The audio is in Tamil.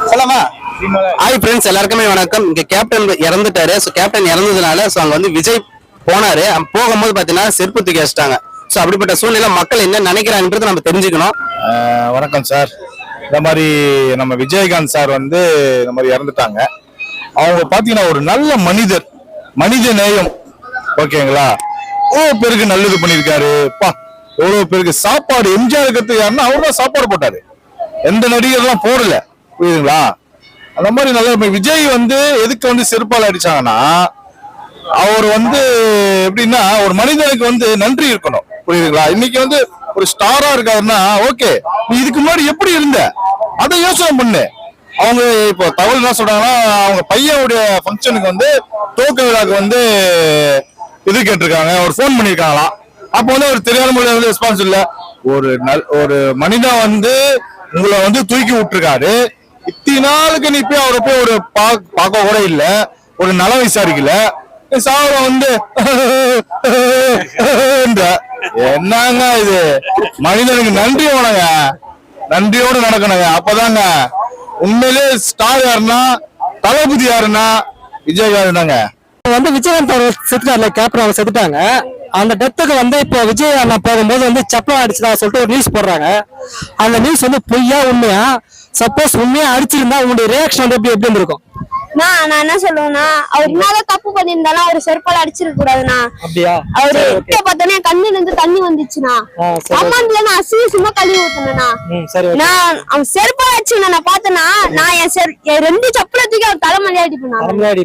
சொல்லமா ஹாய் ஃப்ரெண்ட்ஸ் எல்லாருக்குமே வணக்கம். இங்க கேப்டன் இறந்துட்டாரு. ஸோ கேப்டன் இறந்ததுனால ஸோ அங்க வந்து விஜய் போனாரு. போகும்போது பாத்தீங்கன்னா செருப்பு தூக்கி வச்சிட்டாங்க. ஸோ அப்படிப்பட்ட சூழ்நிலை மக்கள் என்ன நினைக்கிறாங்கன்றதை நம்ம தெரிஞ்சுக்கணும். வணக்கம் சார். இந்த மாதிரி நம்ம விஜயகாந்த் சார் வந்து இந்த மாதிரி இறந்துட்டாங்க. அவங்க பாத்தீங்கன்னா ஒரு நல்ல மனிதர். மனித நேயம். ஓகேங்களா? எவ்வளவு பேருக்கு நல்லது பண்ணியிருக்காரு. பா எவ்வளவு பேருக்கு சாப்பாடு எம்ஜிஆர் இருக்கிறது யாருன்னா அவர் தான் சாப்பாடு போட்டாரு. எந்த நடிகர்லாம் போடல. புரியுதுங்களா? அந்த மாதிரி நல்ல விஜய் வந்து எதுக்கு வந்து செருப்பால் அடிச்சாங்கன்னா அவர் வந்து எப்படின்னா ஒரு மனிதனுக்கு வந்து நன்றி இருக்கணும். புரியுதுங்களா? இன்னைக்கு வந்து ஒரு ஸ்டாரா இருக்காருன்னா ஓகே நீ இதுக்கு முன்னாடி எப்படி இருந்த? அதை யோசனை பண்ணு. அவங்க இப்போ தகவல் என்ன சொல்றாங்கன்னா அவங்க பையனுடைய ஃபங்க்ஷனுக்கு வந்து தோக்க விழாக்கு வந்து இது கேட்டிருக்காங்க ஒரு ஃபோன் பண்ணியிருக்காங்களாம் அப்போ வந்து ஒரு தெரியாத மொழியில வந்து ரெஸ்பான்ஸ் இல்லை. ஒரு நல் ஒரு மனிதன் வந்து உங்களை வந்து தூக்கி விட்டுருக்காரு. இத்தனை நாளுக்கு நீ போய் அவரை போய் ஒரு பா- பார்க்க கூட இல்ல. ஒரு நலம் விசாரிக்கல. சாவர வந்து என்னங்க இது? மனிதனுக்கு நன்றி வேணுங்க. நன்றியோட நடக்கணுங்க. அப்பதாங்க. உண்மையிலே ஸ்டார் யாருன்னா தளபதி யாருன்னா விஜயகாந்த் தாங்க. வந்து விஜயகாந்த் அவர் செத்துட்டார்ல கேப்டன் அவர் செத்துட்டாங்க. அந்த டெத்துக்கு வந்து இப்போ விஜய் அண்ணா போகும்போது வந்து சப்பலம் அடிச்சுதா சொல்லிட்டு ஒரு நியூஸ் போடுறாங்க. அந்த நியூஸ் வந்து பொய்யா உண்மையா? சப்போஸ் உண்மையா அடிச்சிருந்தா உங்களுடைய ரியாக்ஷன் வந்து எப்படி எப்படி இருந்திருக்கும்? நான் நான் என்ன சொல்லுவேன்னா அவர் என்னதான் தப்பு பண்ணியிருந்தாலும் அவர் செருப்பால அடிச்சிருக்க கூடாதுண்ணா. அப்படியா? அவரு. கிட்ட பார்த்தோன்னே கண்ணுல இருந்து தண்ணி வந்துச்சுண்ணா. அம்மாந்துல நான் அசிங்கமா கழுவி ஊத்துனேண்ணா. நான் அவன் செருப்பால அடிச்சு நான் பார்த்தேன்னா நான் என் ரெண்டு சப்பலத்துக்கு அவர் தலைமலையா அடிப்பேன் முன்னாடி